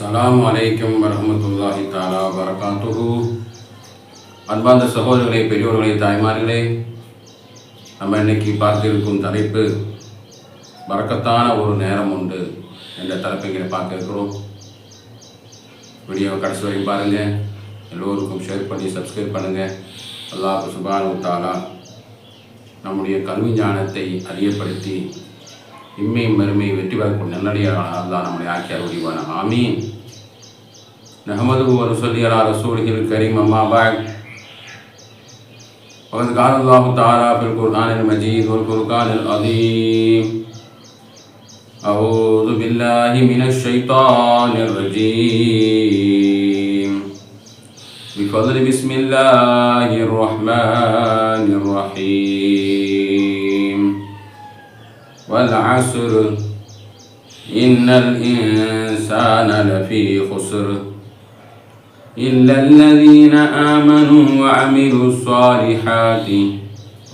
அஸ்லாம் வலைக்கம் வரமத்துல்லாஹி தாலா வரகாத்துஹு அன்பார்ந்த சகோதரர்களே பெரியோர்களே தாய்மார்களே நம்ம இன்னைக்கு பார்த்திருக்கும் தலைப்பு வரக்கத்தான ஒரு நேரம் உண்டு என்ற தலைப்பை இங்கே பார்க்க இருக்கிறோம். வீடியோவை கடைசி வரைக்கும் பாருங்கள் எல்லோருக்கும் ஷேர் பண்ணி சப்ஸ்கிரைப் பண்ணுங்கள் அல்லாஹ் சுபானு தாலா நம்முடைய கல்வி ஞானத்தை அதிகப்படுத்தி இம்மை மறுமை வெற்றி பெறக்கூடிய நல்லடியாக அல்லாஹ் நம்முடைய ஆக்கியார் உரிவான ஆமீன் நஹமது ஒரு சொல்லி அலா ரசூலிகள் கரீம் அம்மா பாக் وقد قال الله تعالى في القرآن المجيد والفرقان العظيم أعوذ بالله من الشيطان الرجيم بفضل بسم الله الرحمن الرحيم والعصر إن الإنسان لفي خسر. إلا الذين آمنوا وعملوا الصالحات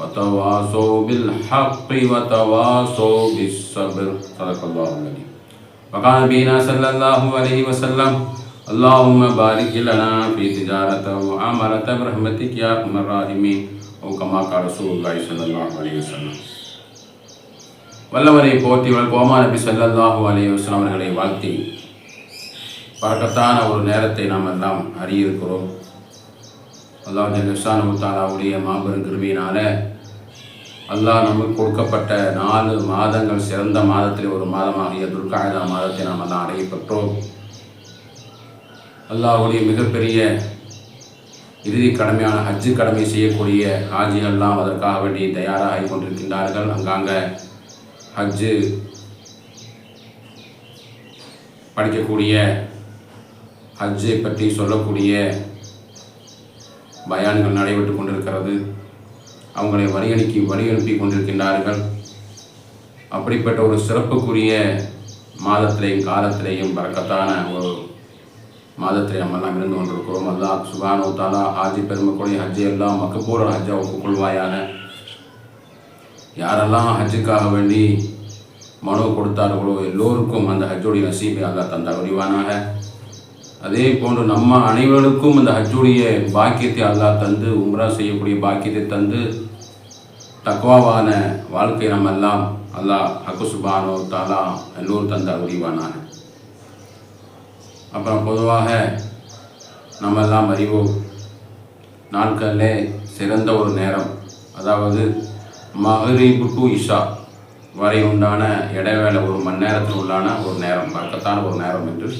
وتواصوا بالحق وتواصوا بالصبر. صدق الله العظيم. وقال نبينا صلى الله عليه وسلم اللهم بارك لنا في تجارة وعملة برحمتك يا أرحم الراحمين. أو كما قال رسول الله صلى الله عليه وسلم. வல்லவரை போற்றிவள் கோமா நபி ஸல்லல்லாஹு அலைஹி அவர்களை வாழ்த்தி பறக்கத்தான ஒரு நேரத்தை நாம் எல்லாம் அறியிருக்கிறோம். அல்லாஹ் ஜல்லிஷானு உத்தாலாவுடைய மாபெரும் கிருபியினால அல்லாஹ் நமக்கு கொடுக்கப்பட்ட நாலு மாதங்கள் சிறந்த மாதத்தில் ஒரு மாதமாகிய துர்காயுதா மாதத்தை நாம் எல்லாம் அடையப்பட்டோம் அல்லாஹுடைய மிகப்பெரிய இறுதி கடமையான ஹஜ்ஜு கடமை செய்யக்கூடிய ஹாஜிகள்லாம் அதற்காக வேண்டி தயாராகி கொண்டிருக்கின்றார்கள். அங்காங்க ஹஜ்ஜு படிக்கக்கூடிய ஹஜ்ஜை பற்றி சொல்லக்கூடிய பயான்கள் நடைபெற்று கொண்டிருக்கிறது. அவங்களை வழியனுப்பி வழியனுப்பி கொண்டிருக்கின்றார்கள். அப்படிப்பட்ட ஒரு சிறப்புக்குரிய மாதத்திலேயும் காலத்திலேயும் பறக்கத்தான ஒரு மாதத்திலே நம்மெல்லாம் இருந்து கொண்டிருக்கிறோம். அல்லா சுபானோ தாலா ஹாஜி பெருமக்குடைய ஹஜ்ஜை எல்லாம் மக்கபூர ஹஜ்ஜா ஒப்புக்கொள்வாயான யாரெல்லாம் ஹஜ்ஜுக்காக வேண்டி மனு கொடுத்தார்களோ எல்லோருக்கும் அந்த ஹஜ்ஜுடைய நசீபை அல்லா தந்தார். வடிவானாக அதே போன்று நம்ம அனைவருக்கும் அந்த ஹஜ்ஜுடைய பாக்கியத்தை அல்லா தந்து உம்ரா செய்யக்கூடிய பாக்கியத்தை தந்து தக்வாவான வாழ்க்கை நம்ம எல்லாம் அல்லாஹ் ஹக்குசுபானோ தாலா எல்லோரும் தந்தார் வடிவானாக அப்புறம் பொதுவாக நம்ம எல்லாம் அறிவோம் நாட்களில் சிறந்த ஒரு நேரம் அதாவது மகரீபு டு இஷா. வரை உண்டான இடைவேளை ஒரு மணி நேரத்தில் உள்ளான ஒரு நேரம் பக்கத்தான ஒரு நேரம் என்று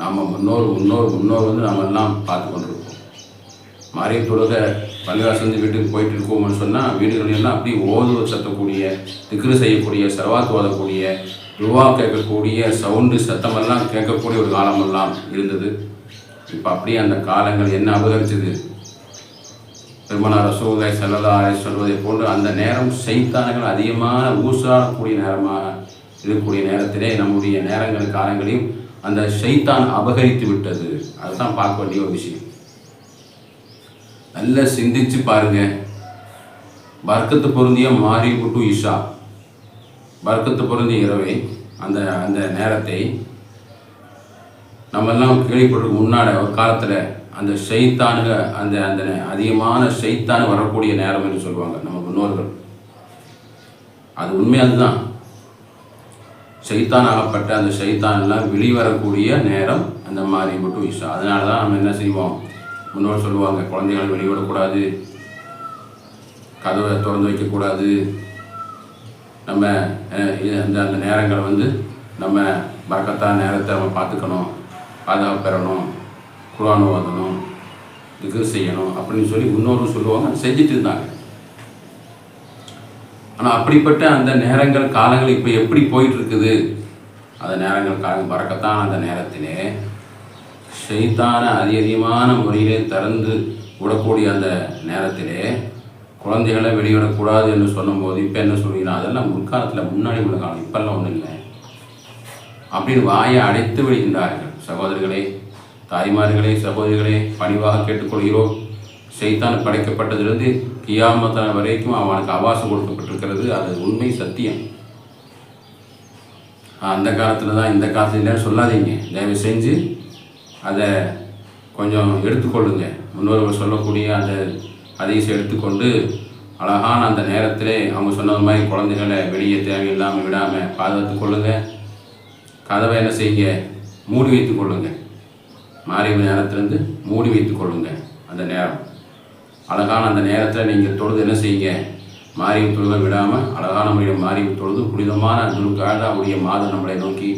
நாம் முன்னோர் முன்னோர் முன்னோர் வந்து நம்ம எல்லாம் பார்த்து கொண்டிருக்கோம் மறை தொழுக பள்ளிவாசந்து வீட்டுக்கு போயிட்டு இருக்கோம்னு சொன்னால் வீடுகளெல்லாம் அப்படி ஓது சத்தக்கூடிய திக்ரு செய்யக்கூடிய செலவாத்து ஓதக்கூடிய ருவா கேட்கக்கூடிய சவுண்டு சத்தமெல்லாம் கேட்கக்கூடிய ஒரு காலமெல்லாம் இருந்தது. இப்போ அப்படியே அந்த காலங்கள் என்ன அபகரிச்சது? பெருமனார் ரசூலை செல்லதா சொல்வதை போன்று அந்த நேரம் செய்தானங்கள் அதிகமான ஊசாடக்கூடிய நேரமாக இருக்கக்கூடிய நேரத்திலே நம்முடைய நேரங்கள் காலங்களையும் அந்த ஷைத்தான் அபகரித்து விட்டது. அதுதான் பார்க்க வேண்டிய ஒரு விஷயம். நல்லா சிந்திச்சு பாருங்க. வர்க்கத்து பொருந்திய மாறி குட்டு இஷா வர்க்கத்து பொருந்திய இரவை அந்த அந்த நேரத்தை நம்மெல்லாம் கேள்விப்பட்டு முன்னாடி ஒரு காலத்தில் அந்த ஷைத்தானுக அந்த அந்த அதிகமான ஷைத்தானு வரக்கூடிய நேரம் என்று சொல்லுவாங்க நம்ம முன்னோர்கள். அது உண்மை அதுதான். செய்தான் ஆகப்பட்ட அந்த செய்தான்லாம் வெளிவரக்கூடிய நேரம் அந்த மாதிரி மட்டும் இஷா அதனால தான் நம்ம என்ன செய்வோம்? முன்னோர் சொல்லுவாங்க குழந்தைகளை வெளிவிடக்கூடாது கதவை திறந்து வைக்கக்கூடாது. நம்ம இது- அந்த அந்த நேரங்களை வந்து நம்ம பறக்கத்தான் நேரத்தை நம்ம பார்த்துக்கணும் பாதுகாப்பு பெறணும். குரான் ஓதணும் இதுக்கு செய்யணும் அப்படின்னு சொல்லி இன்னொரு சொல்லுவாங்க. செஞ்சுட்டு இருந்தாங்க. ஆனால் அப்படிப்பட்ட அந்த நேரங்கள் காலங்கள் இப்போ எப்படி போயிட்டு இருக்குது அந்த நேரங்கள் காலம் பறக்கத்தான் அந்த நேரத்திலே செய்தான அதி அதிகமான முறையிலே திறந்து விடக்கூடிய அந்த நேரத்திலே குழந்தைகளை வெளியிடக்கூடாது என்று சொல்லும்போது இப்போ என்ன சொல்றீங்கன்னா அதெல்லாம் முற்காலத்தில் முன்னாடி உள்ள காலம் இப்பெல்லாம் ஒன்றும் இல்லை. அப்படின்னு வாயை அடைத்து விடுகின்றார்கள் சகோதரர்களே. தாய்மார்களே சகோதரிகளே பணிவாக கேட்டுக்கொள்கிறோம். சைத்தான் படைக்கப்பட்டதிலிருந்து கியாமத்தன வரைக்கும் அவனுக்கு அவாசம் கொடுக்கப்பட்டிருக்கிறது. அது உண்மை சத்தியம். அந்த காலத்தில் தான் இந்த காலத்தில் இல்லைன்னு சொல்லாதீங்க. தயவு செஞ்சு அதை கொஞ்சம் எடுத்துக்கொள்ளுங்க. முன்னோர்கள் சொல்லக்கூடிய அந்த அதிசயம் எடுத்துக்கொண்டு அழகான அந்த நேரத்தில் அவங்க சொன்னது மாதிரி குழந்தைகளை வெளியே தேவையில்லாமல் விடாமல் பாதுகாத்து கொள்ளுங்க. கதவை என்ன செய்யுங்க? மூடி வைத்து கொள்ளுங்கள் மாறிய நேரத்திலேருந்து மூடி வைத்துக் கொள்ளுங்க அந்த நேரம். அழகான அந்த நேரத்தில் நீங்கள் தொழுது என்ன செய்யுங்க? மாரியம் தொழுக விடாமல் அழகான முறையில் மாரியம் தொழுது புனிதமான துர்காதாவுடைய மாதம் நம்மளை நோக்கி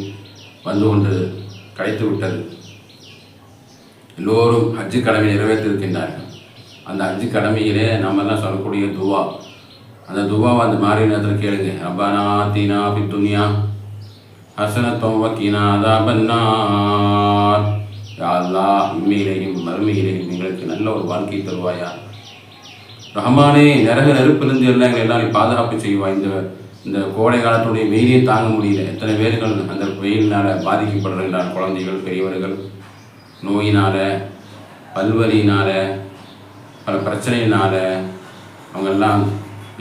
வந்து கொண்டு கிடைத்து விட்டது. எல்லோரும் ஹஜ்ஜு கடமை நிறைவேற்றிருக்கின்றார்கள் அந்த ஹஜ்ஜு கடமையிலே நம்மெல்லாம் சொல்லக்கூடிய துவா. அந்த துவாவை அந்த மாறி நேரத்தில் கேளுங்க. ரப்பானா தீனா பி துனியா ஹசனத்தம் வக்கீனா அதாபன்னார் யா உண்மையிலேயும் இம்மையிலேயும் மறுமையிலேயும் எங்களுக்கு நல்ல ஒரு வாழ்க்கை தருவாயா? ரஹ்மானே நரக நெருப்பிலிருந்து எல்லாம் எங்களை எல்லாம் நீ பாதுகாப்பு செய்வாய் இந்த இந்த கோடை காலத்துடைய வெயிலே தாங்க முடியல. எத்தனை பேர்கள் அந்த வெயிலினால் பாதிக்கப்படுகின்றார். குழந்தைகள் பெரியவர்கள் நோயினால் பல்வலியினால் பல பிரச்சனையினால் அவங்கெல்லாம்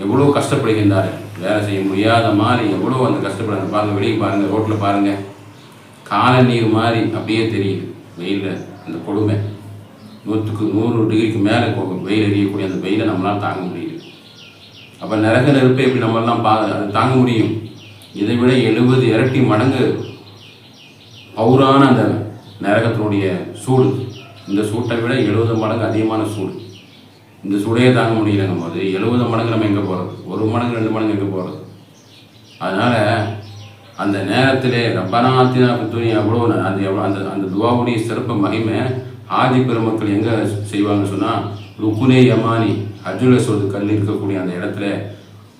எவ்வளோ கஷ்டப்படுகின்றார்கள். வேலை செய்ய முடியாத மாதிரி எவ்வளோ அந்த கஷ்டப்படுறாங்க பாருங்கள் வெளியே பாருங்கள் ரோட்டில் பாருங்கள் கால நீர் மாதிரி அப்படியே தெரியுது. வெயிலில் அந்த கொடுமை. நூற்றுக்கு நூறு டிகிரிக்கு மேலே வெயில் எரியக்கூடிய அந்த வெயிலை நம்மளால் தாங்க முடியுது அப்போ நரக நெருப்பை எப்படி நம்மளாம் பா தாங்க முடியும்? இதை விட எழுபது இரட்டி மடங்கு பௌரான அந்த நரகத்தினுடைய சூடு. இந்த சூட்டை விட எழுபது மடங்கு அதிகமான சூடு. இந்த சூடையே தாங்க முடியலங்கும் போது எழுபது மடங்கு நம்ம எங்கே போகிறது ஒரு மடங்கு ரெண்டு மடங்கு எங்கே போகிறது அதனால் அந்த நேரத்திலே ரப்பனாத்தினா துணி எவ்வளோ அந்த எவ்வளோ அந்த அந்த துவாவுடைய சிறப்பு மகிமை ஆதி பெருமக்கள் எங்கே செய்வாங்கன்னு சொன்னால் ருக்குனே யமானி அஜுல கல் இருக்கக்கூடிய அந்த இடத்துல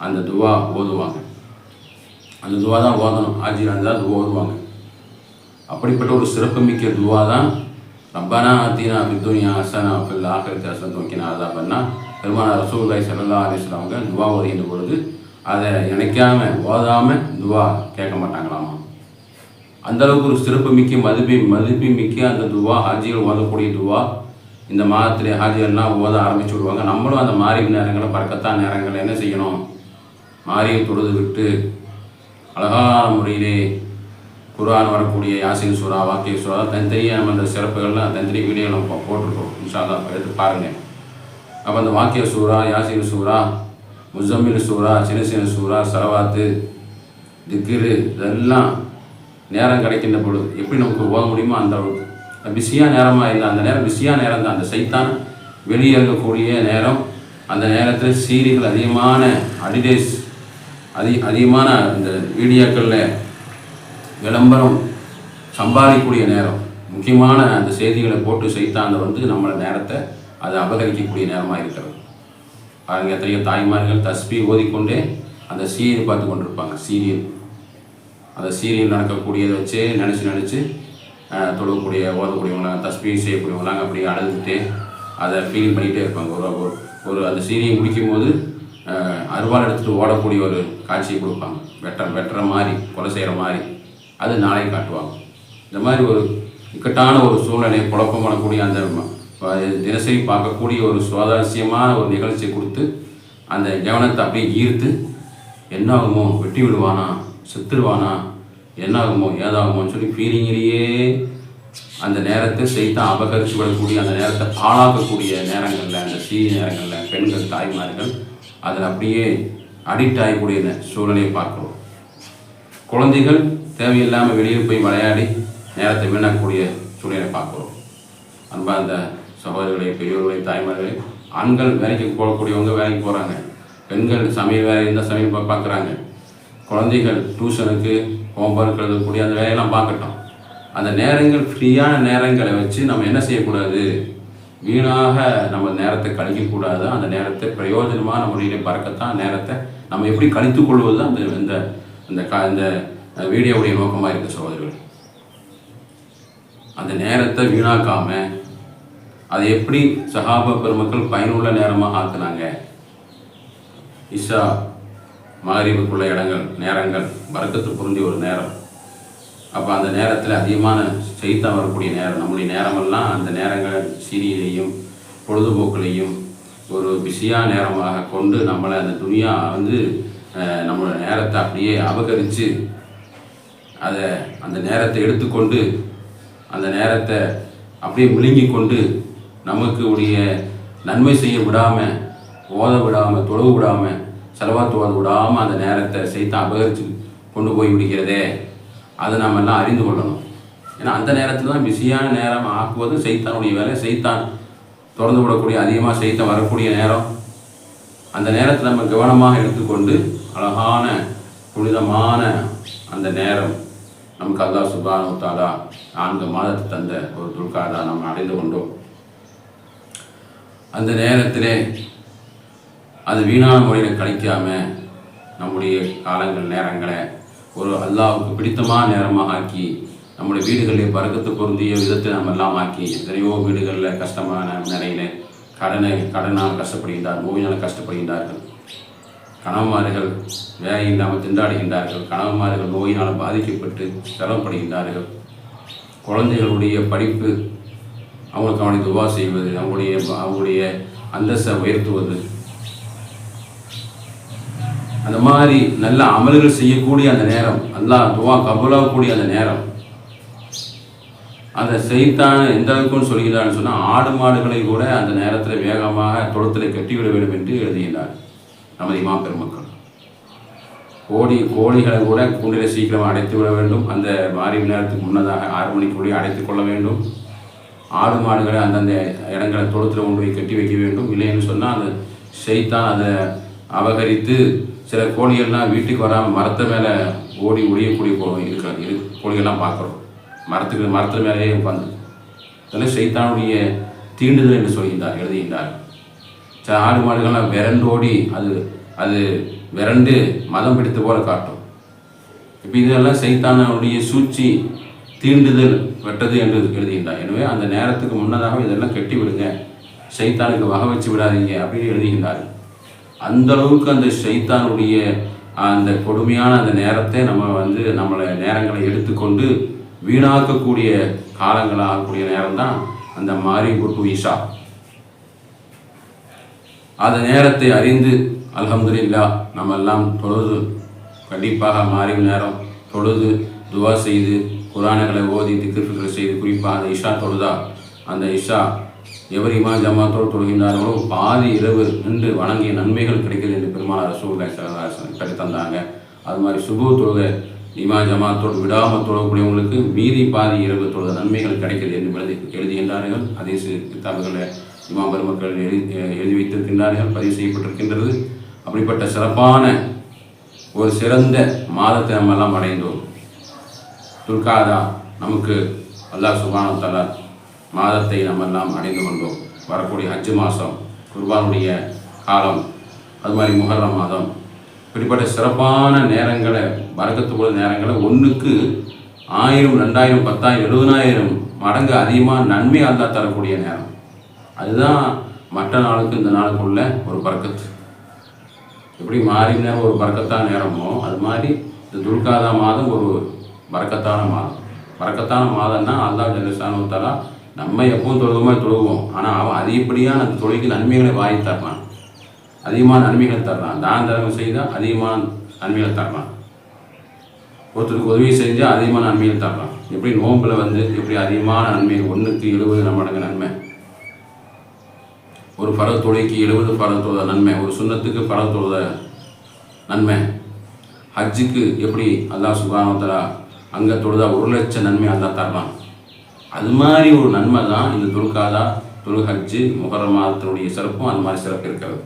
அந்த துவா ஓதுவாங்க. அந்த துவா தான் ஓதணும். ஆஜி தான் துவா ஓதுவாங்க. அப்படிப்பட்ட ஒரு சிறப்புமிக்க துவா தான் ரப்பனா அத்தீனா பித்துனியா அசனா பில் ஆஹிரத்தி அசன் தோக்கினா அதா பண்ணா பெருமான ரசூல்லாய் சல்லா அலிஸ்லாம் அவங்க துவா ஓதுகின்ற பொழுது அதை நினைக்காம ஓதாமல் துவா கேட்க மாட்டாங்களாமா? அந்த அளவுக்கு ஒரு சிறப்பு மிக்க மதிப்பு மதிப்பு மிக்க அந்த துவா ஹாஜிகள் ஓதக்கூடிய துவா இந்த மாதத்திலே ஹாஜிகள்லாம் ஓத ஆரம்பிச்சு விடுவாங்க. நம்மளும் அந்த மாறி நேரங்களை பறக்கத்தான் நேரங்களில் என்ன செய்யணும்? மாறியை தொழுது விட்டு அழகான முறையிலே குரான் வரக்கூடிய யாசின் சூரா வாக்கிய சூரா தனித்தனியாக நம்ம அந்த சிறப்புகள்லாம் தனித்தனி வீடியோ நம்ம போட்டிருக்கோம். இன்ஷால்லா எடுத்து பாருங்கள் அப்போ அந்த வாக்கிய சூரா யாசின் சூரா முசம்மில் சூறா சின்ன சின்ன சூரா சலவாத்து திக்கிரு இதெல்லாம் நேரம் கிடைக்கின்ற பொழுது எப்படி நமக்கு போக முடியுமோ அந்த அளவுக்கு. பிஸியாக நேரமாக இல்லை அந்த நேரம் பிஸியாக நேரம் தான் அந்த சைத்தான் வெளியே இருக்கக்கூடிய நேரம் அந்த நேரத்தில் சீரியல் அதிகமான அடிடேஸ் அதி அதிகமான இந்த வீடியோக்களில் விளம்பரம் சம்பாதிக்கக்கூடிய நேரம் முக்கியமான அந்த செய்திகளை போட்டு செய்தாந்த வந்து நம்மளை நேரத்தை அது அபகரிக்கக்கூடிய நேரமாக இருக்கிறது. பாருங்க எத்தனையோ தாய்மார்கள் தஸ்பி ஓதிக்கொண்டே அந்த சீரியல் பார்த்து கொண்டிருப்பாங்க. சீரியல். அந்த சீரியல் நடக்கக்கூடியதை வச்சு நினச்சி நினச்சி தொழக்கூடிய ஓதக்கூடியவங்களாம் தஸ்பி செய்யக்கூடியவங்களாம் அப்படியே அழுதுகிட்டே அதை ஃபீல் பண்ணிகிட்டே இருப்பாங்க. ஒரு ஒரு ஒரு அந்த சீரியை முடிக்கும் போது அருவாள் எடுத்துகிட்டு ஓடக்கூடிய ஒரு காட்சியை கொடுப்பாங்க. வெட்டுற வெட்டுற மாதிரி கொலை செய்கிற மாதிரி. அது நாளை காட்டுவாங்க. இந்த மாதிரி ஒரு இக்கட்டான ஒரு சூழ்நிலை குழப்பம் பண்ணக்கூடிய அந்த தினசரி பார்க்கக்கூடிய ஒரு சுவாரஸ்யமான ஒரு நிகழ்ச்சியை கொடுத்து அந்த கவனத்தை அப்படியே ஈர்த்து என்ன ஆகுமோ வெட்டி விடுவானா செத்துருவானா என்ன ஆகுமோ ஏதாகுமோன்னு சொல்லி ஃபீலிங்கிலேயே அந்த நேரத்தை செய்தான் அபகரித்து விடக்கூடிய அந்த நேரத்தை பாழாக்கக்கூடிய நேரங்களில் அந்த சீ நேரங்களில் பெண்கள் தாய்மார்கள் அதில் அப்படியே அடிக்ட் ஆகக்கூடிய சூழலையை சூழ்நிலையை பார்க்குறோம். குழந்தைகள் தேவையில்லாமல் வெளியே போய் விளையாடி நேரத்தை வீணாக்கக்கூடிய சூழ்நிலை பார்க்குறோம். அன்பா அந்த சகோதரர்களே பெரியவர்களே தாய்மார்களே ஆண்கள் வேலைக்கு போகக்கூடியவங்க வேலைக்கு போகிறாங்க பெண்கள் சமையல் வேலை இருந்தால் சமையல் பார்க்குறாங்க குழந்தைகள் டியூஷனுக்கு ஹோம்ஒர்க் எழுதக்கூடிய அந்த வேலையெல்லாம் பார்க்கட்டும். அந்த நேரங்கள் ஃப்ரீயான நேரங்களை வச்சு நம்ம என்ன செய்யக்கூடாது? வீணாக நம்ம நேரத்தை கழிக்கக்கூடாது. அந்த நேரத்தை பிரயோஜனமான முறையில் பறக்கத்தான் நேரத்தை நம்ம எப்படி கழித்து கொள்வது தான் அந்த இந்த இந்த க இந்த வீடியோவுடைய நோக்கமாக இருக்குது சகோதரர்கள். அந்த நேரத்தை வீணாக்காமல் அதை எப்படி சகாப பெருமக்கள் பயனுள்ள நேரமாக ஆக்குனாங்க? இஷா மகரீபுக்குள்ள இடங்கள் நேரங்கள் பறக்கத்து பொருந்திய ஒரு நேரம். அப்போ அந்த நேரத்தில் அதிகமான செய்தான் வரக்கூடிய நேரம் நம்முடைய நேரமெல்லாம் அந்த நேரங்கள் சீரியலையும் பொழுதுபோக்குலையும் ஒரு பிஸியாக நேரமாக கொண்டு நம்மளை அந்த துணியா வந்து நம்மளோட நேரத்தை அப்படியே அபகரித்து அதை அந்த நேரத்தை எடுத்துக்கொண்டு அந்த நேரத்தை அப்படியே விழுங்கி கொண்டு நமக்கு உடைய நன்மை செய்ய விடாமல் ஓத விடாமல் தொழுவு விடாமல் செலவாத்து ஓத விடாமல் அந்த நேரத்தை செய்தான் அபகரித்து கொண்டு போய் விடுகிறதே. அதை நாம் எல்லாம் அறிந்து கொள்ளணும். ஏன்னா அந்த நேரத்தில் தான் பிஸியான நேரம் ஆக்குவது செய்தானுடைய வேலை. செய்தான் திறந்து விடக்கூடிய அதிகமாக செய்தான் வரக்கூடிய நேரம். அந்த நேரத்தை நம்ம கவனமாக எடுத்துக்கொண்டு அழகான புனிதமான அந்த நேரம் நமக்கு அல்லா சுபானு தாலா நான்கு மாதத்தை தந்த ஒரு துல்காதா நம்ம அடைந்து கொண்டோம். அந்த நேரத்திலே அது வீணான முறையில் கழிக்காமல் நம்முடைய காலங்கள் நேரங்களை ஒரு அல்லாவுக்கு பிடித்தமான நேரமாக ஆக்கி நம்முடைய வீடுகளில் பறக்கத்து பொருந்திய விதத்தை நம்ம எல்லாம் ஆக்கி எத்தனையோ வீடுகளில் கஷ்டமான நிலையில் கடனை கடனால் கஷ்டப்படுகின்றார் நோயினால் கஷ்டப்படுகின்றார்கள். கணவன்மார்கள் வேலை இல்லாமல் திண்டாடுகின்றார்கள் கணவன்மார்கள் நோயினால் பாதிக்கப்பட்டு செலவுப்படுகின்றார்கள் குழந்தைகளுடைய படிப்பு அவங்களுக்கு அவனை துவா செய்வது அவங்களுடைய அவங்களுடைய அந்தஸ்தை உயர்த்துவது. அந்த மாதிரி நல்ல அமல்கள் செய்யக்கூடிய அந்த நேரம் அல்லாஹ் துவா கபலாகக்கூடிய அந்த நேரம். அந்த செய்தான எந்த அளவுக்குன்னு சொல்கிறான்னு சொன்னால் ஆடு மாடுகளை கூட அந்த நேரத்தில் வேகமாக தொழுத்தில் கட்டிவிட வேண்டும் என்று எழுதுகிறார் நமது இமா பெருமக்கள். கோடி கோழிகளை கூட கூண்டில சீக்கிரம் அடைத்து விட வேண்டும். அந்த மாறி நேரத்துக்கு முன்னதாக ஆறு மணிக்குள்ளே அடைத்து கொள்ள வேண்டும். ஆடு மாடுகளை அந்தந்த இடங்களை தொழுத்தில் கொண்டு போய் கட்டி வைக்க வேண்டும். இல்லைன்னு சொன்னால் அந்த செய்தான் அதை அபகரித்து சில கோழிகள்லாம் வீட்டுக்கு வராமல் மரத்து மேலே ஓடி ஒழியக்கூடிய கோ இருக்காது இரு கோழிகள்லாம் பார்க்குறோம். மரத்துக்கு மரத்து மேலேயே உட்காந்து இதெல்லாம் செய்தானுடைய தீண்டுதல் என்று சொல்கின்றார் எழுதுகின்றார். சில ஆடு மாடுகள்லாம் விரண்டோடி அது அது விரண்டு மதம் பிடித்த போல காட்டும். இப்போ இதெல்லாம் சைத்தானுடைய சூழ்ச்சி தீண்டுதல் வெட்டது என்று எழுதுகின்றார். எனவே அந்த நேரத்துக்கு முன்னதாக இதெல்லாம் கட்டி விடுங்க சைத்தானுக்கு வகை வச்சு விடாதீங்க அப்படின்னு எழுதுகின்றார் அந்த அளவுக்கு அந்த சைத்தானுடைய அந்த கொடுமையான அந்த நேரத்தை நம்ம வந்து நம்மளை நேரங்களை எடுத்துக்கொண்டு வீணாக்கக்கூடிய காலங்களாகக்கூடிய நேரம் தான் அந்த மாரி குட்டு இஷா அந்த நேரத்தை அறிந்து அலமதுல்லா நம்ம எல்லாம் தொழுது கண்டிப்பாக மாறி நேரம். தொழுது துவா செய்து குரானுகளை ஓதி திக்கிற்களை செய்து குறிப்பாக அந்த இஷா தொழுதா? அந்த இஷா எவர் இமா ஜமாத்தோடு தொழுகின்றார்களோ பாதி இரவு நின்று வணங்கிய நன்மைகள் கிடைக்கிறது என்று பெருமாள் ரசூல் கட்டி தந்தாங்க. அது மாதிரி சுபு தொழுகை இமா ஜமாத்தோடு விடாமல் தொழக்கூடியவங்களுக்கு மீதி பாதி இரவு தொழுத நன்மைகள் கிடைக்கிறது என்று எழுதி எழுதுகின்றார்கள். அதே கிதாபுகளை இமா பெருமக்கள் எழுதி எழுதி வைத்திருக்கின்றார்கள் பதிவு செய்யப்பட்டிருக்கின்றது. அப்படிப்பட்ட சிறப்பான ஒரு சிறந்த மாதத்தை நம்ம எல்லாம் அடைந்தோம். துல்காதா நமக்கு அல்லாஹ் சுபான தலா மாதத்தை நம்ம எல்லாம் அடைந்து கொண்டோம். வரக்கூடிய ஹஜ்ஜு மாதம் குர்பானுடைய காலம் அது மாதிரி முஹர்ரம் மாதம். இப்படிப்பட்ட சிறப்பான நேரங்களை வரக்கத்து போல நேரங்களை ஒன்றுக்கு ஆயிரம் ரெண்டாயிரம் பத்தாயிரம் எழுபதாயிரம் மடங்கு அதிகமாக நன்மை அல்லா தரக்கூடிய நேரம். அதுதான் மற்ற நாளுக்கு இந்த நாளுக்குள்ள ஒரு பறக்கத்து. எப்படி மாறி நேரம் ஒரு பறக்கத்தான நேரமோ அது மாதிரி இந்த துல்காதா மாதம் ஒரு பறக்கத்தான மாதம். பறக்கத்தான மாதம்னா அல்லா ஜல்லசானுத்தாலா நம்ம எப்பவும் தொழுகுமா தொழுகுவோம். ஆனால் அவன் அதிகப்படியான அந்த தொழிலுக்கு நன்மைகளை வாங்கி தரலாம் அதிகமான நன்மைகள் தரலாம் தான தர்மம் செய்தால் அதிகமான நன்மைகளை தரலாம் ஒருத்தருக்கு உதவி செஞ்சால் அதிகமான நன்மைகள் தரலாம் எப்படி நோம்பில் வந்து எப்படி அதிகமான நன்மை ஒன்றுக்கு எழுபது மடங்கு நன்மை. ஒரு பரவ தொழிலுக்கு எழுபது பரவத்தோட நன்மை. ஒரு சுண்ணத்துக்கு பரவத்தோட தொழுத நன்மை. ஹஜ்ஜுக்கு எப்படி அல்லாஹ் சுபானத்தலா அங்கே தொழுதா ஒரு லட்சம் நன்மை அல்லா தரலாம் அது மாதிரி ஒரு நன்மை தான் இந்த துல்காதா துல் ஹஜ்ஜு முகர மாதத்தினுடைய சிறப்பும் அது மாதிரி சிறப்பு இருக்கிறது.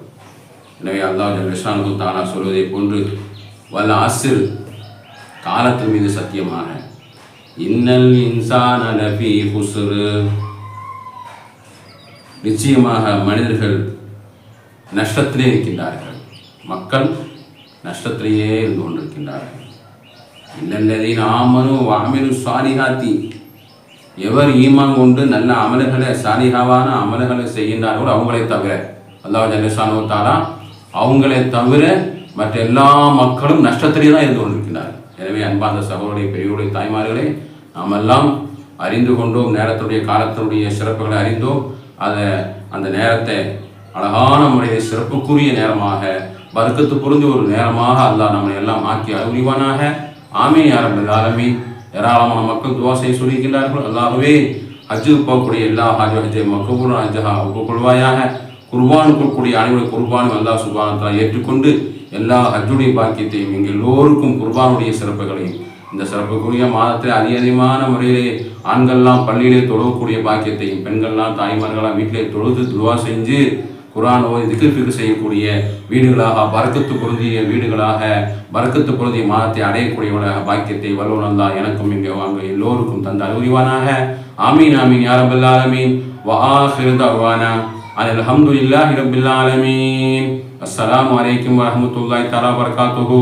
எனவே அல்லா ஜல்ஷானு தானா சொல்வதை போன்று வல்ல ஆசிர் காலத்தின் மீது சத்தியமாக இன்னல் இன்சான நபி ஹுசுரு நிச்சயமாக மனிதர்கள் நஷ்டத்திலே இருக்கின்றார்கள். மக்கள் நஷ்டத்திலேயே இருந்து கொண்டிருக்கின்றார்கள். இன்னல்லதீன் ஆமனு வாமினு சாலிஹாத்தி. எவர் ஈமான் கொண்டு நல்ல அமல்களை சாலிகாவான அமல்களை செய்கின்றார்களோ அவங்களை தவிர அல்லாஹ் ஜல்லஷானு தாரா அவங்களை தவிர மற்ற எல்லா மக்களும் நஷ்டத்திலே தான் இருந்து கொண்டிருக்கிறார்கள் எனவே அன்பார்ந்த சகோதரிய பெரியோடைய தாய்மார்களே நாம் எல்லாம் அறிந்து கொண்டோம் நேரத்துடைய காலத்தினுடைய சிறப்புகளை அறிந்தோம். அதை அந்த நேரத்தை அழகான முறையில் சிறப்புக்குரிய நேரமாக வர்க்கத்து புரிஞ்சு ஒரு நேரமாக அல்லாஹ் நம்மளை எல்லாம் ஆக்கி அறிவானாக ஆமே யாரம்பல் ஆலமீன். ஏராளமான மக்கள் துவா செய்ய சொல்லியிருக்கிறார்கள் அல்லாகவே ஹஜ்ஜு போகக்கூடிய எல்லா ஹஜ் ஹஜ்ஜை மக்கபூர் ஹஜ்ஜா ஒப்புக்கொள்வாயாக. குர்பானுக்குள் கூடிய அனைவரும் குர்பானும் அல்லா சுபானத்தா ஏற்றுக்கொண்டு எல்லா ஹஜ்ஜுடைய பாக்கியத்தையும் எங்கள் எல்லோருக்கும் குர்பானுடைய சிறப்புகளையும் இந்த சிறப்புக்குரிய மாதத்தில் அதிக அதிகமான முறையிலே ஆண்கள்லாம் பள்ளியிலே தொழக்கூடிய பாக்கியத்தையும் பெண்கள்லாம் தாய்மார்களாம் வீட்டிலே தொழுது துவா செஞ்சு குரான் இதுக்கு செய்யக்கூடிய வீடுகளாக பறக்கத்து பொருந்திய வீடுகளாக பறக்கத்து பொருந்திய மாதத்தை அடையக்கூடியவனாக பாக்கியத்தை வல்லுநந்தா எனக்கும் இங்கே வாங்க எல்லோருக்கும் தந்த அறிவுரிவானாக. ஆமீன் ஆமீன் யாரபல் ஆலமீன். வஆஹிரு தஅவானா அனில் அல்ஹம்துலில்லாஹி ரப்பில் ஆலமீன். அஸ்லாம் அலைக்கும் வரமத்துல்லாய் தஆலா வபரகாத்துஹு.